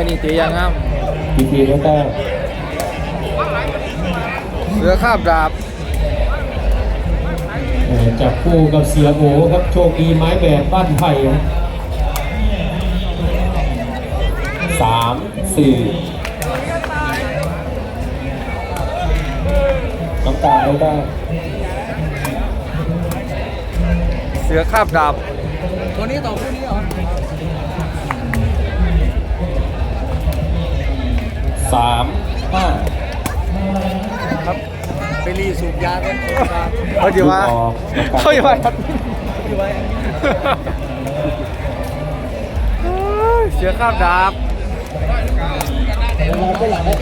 ายนี่เตะยังงามพีพีได้แต้มเสือคาบดาบเอ่อจับคู่กับเสียโอครับโชคดีไม้แบบบ้านไผ่ครับสามสี่น้ำตาลได้แต้มเสือคาบดาบตัวนี้ต่อคู่นี้เหรอ สามห้าครับไปรีสูบยากันสูบยาเขาจะว่าลูกออกน้ำตาลเขาจะว่าครับที่ไว้เสือคาบดาบเวลาไปหลังแล้ว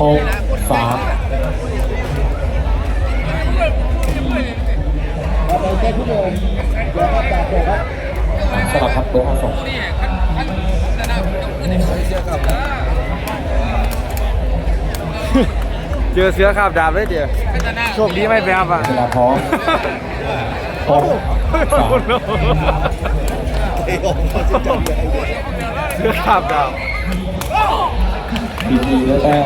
หกสามเราแก้ทุกคนเดี๋ยวครับจากเดี๋ยวครับ สลับครับเบอร์ห้าสองเจอเสือคาบดาบเลยเดียวโชคดีไหมแบบอะเวลาพร้อมหกสามเสือคาบดาบพีพีได้แต้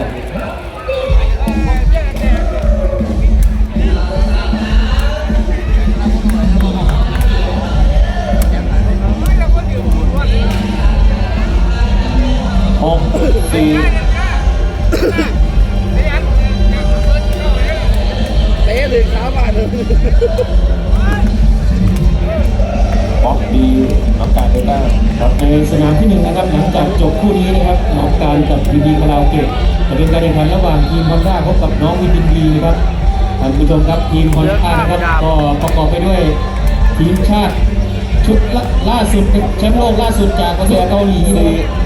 สี่เตะเลยขาบาดเลยบล็อกดีน้องการได้แต้มครับในสนามที่หนึ่งนะครับหลังจากจบคู่นี้นะครับน้องการกับพีพีคาราโอเกะจะเป็นการแข่งขันระหว่างทีมฮอนด้าพบกับน้องวินดินดีนะครับท่านผู้ชมครับทีมฮอนด้านะครับก็ประกอบไปด้วยทีมชาติชุดล่าล่าสุดเป็นแชมป์โลกล่าสุดจากประเทศเกาหลีนะครับเป็นแบ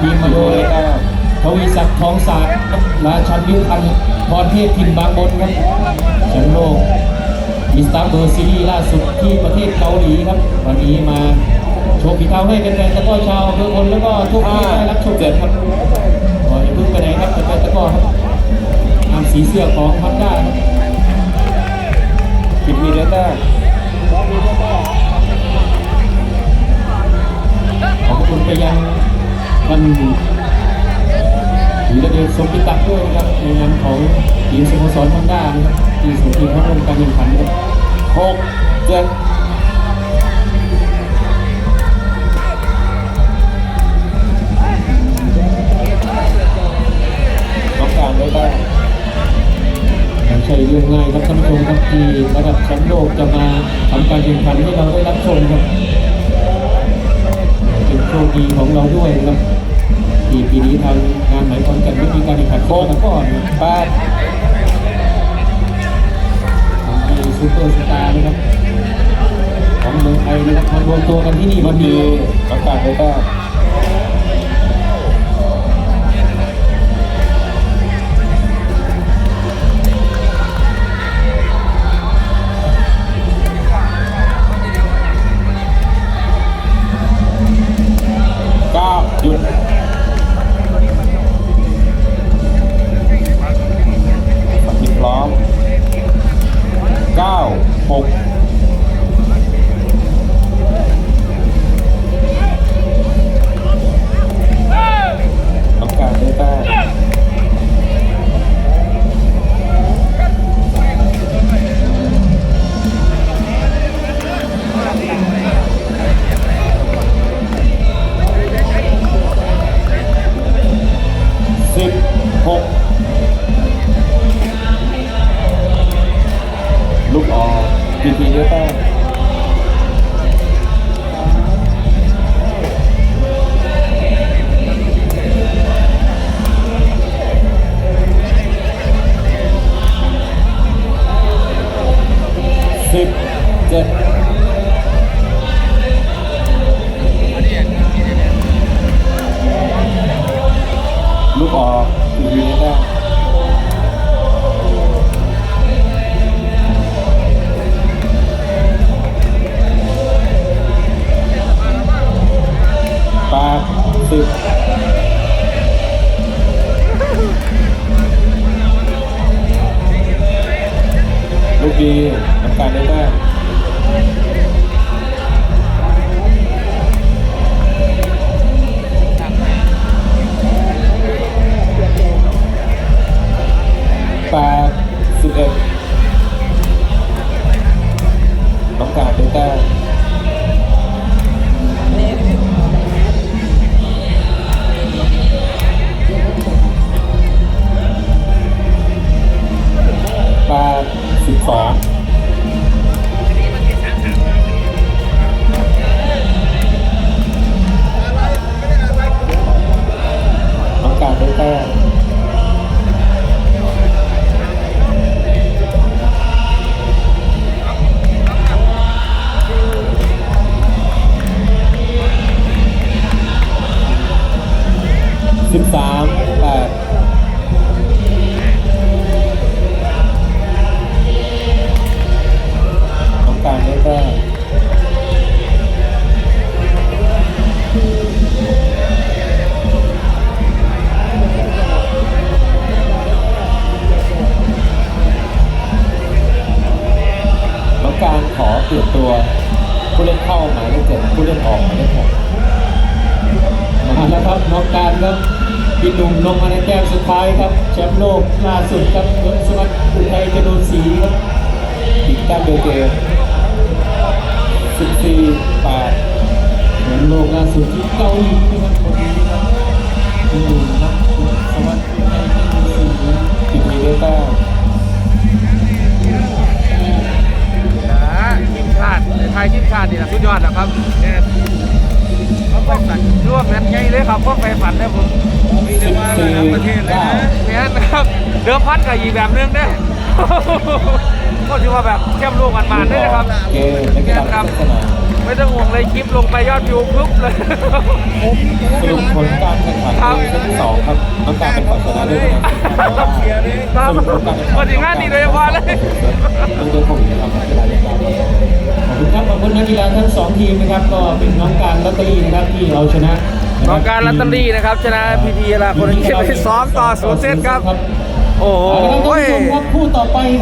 ทีมมาโดยทวีศักดิ์ทองศาสตร์ราชันวิพันธ์พรเทพทิมบางบนครับแชมป์โลกมิสตาร์เบอร์ซีรีส์ล่าสุดที่ประเทศเกาหลีครับ วันนี้มาโชว์ฝีเท้าให้แฟนตะก้อชาวอำเภอพลแล้วก็ทุกที่ได้รับชมเกิดครับก็อย่าเพิ่งไปไหนครับแฟนตะก้อครับตามสีเสื้อของฮอนด้าครับคิดมีเดต้าขอบคุณไปยัง ท่านธีระเดชสมพิตักษ์ด้วยนะครับในนามของทีมสโมสรฮอนด้านะครับที่ส่งทีมเข้าร่วมการแข่งขันครับหกเจ็ดต้องการได้บ้างใช่เรื่องง่ายครับท่านผู้ชมครับที่ระดับแชมป์โลกจะมาทำการแข่งขันให้เราได้รับชมครับเป็นโชคดีของเราด้วยนะครับ ปีปีนี้ทางงานไหนคอนกันวิธีการแข่งขันโค้งก่อนแปดมีซูเปอร์สตาร์นะครับของเมืองไทยนะครับมารวมตัวกันที่นี่วันนี้ประกาศเลยว่า 6 อกพีพีได้แต้มแปดสิบลูกดีน้องการได้แต้ม สิ สามแปดต้องการได้แต้น้องการขอเปลี่ยนตัวผู้เล่นเข้าหมายเลขเจ็ดผู้เล่นออกหมายเลขหกมาแล้วครับน้องการครับ พี่หนุ่มลงมาในแต้มสุดท้ายครับแชมป์โลกล่าสุดครับยศสวัสดิ์อุทัยจรูนศรีครับอีกแต้มเดียวเกม14 8เหมือนโลกล่าสุดที่เกาหลีนะครับคนนี้ครับพี่หนุ่มครับยศสวัสดิ์อุทัยจรูนศรีทีมนี้ได้แต้มนะทีมชาติในไทยทีมชาตินี่นะสุดยอดนะครับเนี่ยเขา ไปฝันร่วมแมตช์ใหญ่เลยครับพวกไปฝันได้ผมมีแต่ว่าระดับประเทศเลยนะแม่นนะครับเดิมพันกับอีกแบบนึงเด้ก็ถือว่าแบบเข้มลูกกันมาด้วยนะครับเกมและกีฬาที่สนามไม่ต้องห่วงเลยคลิปลงไปยอดวิวปุ๊บเลยสรุปผลการแข่งขันครับในเซตที่สองครับน้องการเป็นฝ่ายชนะด้วยคะแนน15ครับวันที่งานดีโดยเฉพาะเลย นักกีฬาทั้งสองทีมนะครับก็เป็นน้องการลอตเตอรี่นะครับที่เราชนะะคบน้องการลัตเตอรี่นะครับชนะพีพีลาคนนี้ไปสองต่อศูนย์เซตครับ โอ้โหเอาละครับท่านผู้ชมครับคู่ต่อไปครับ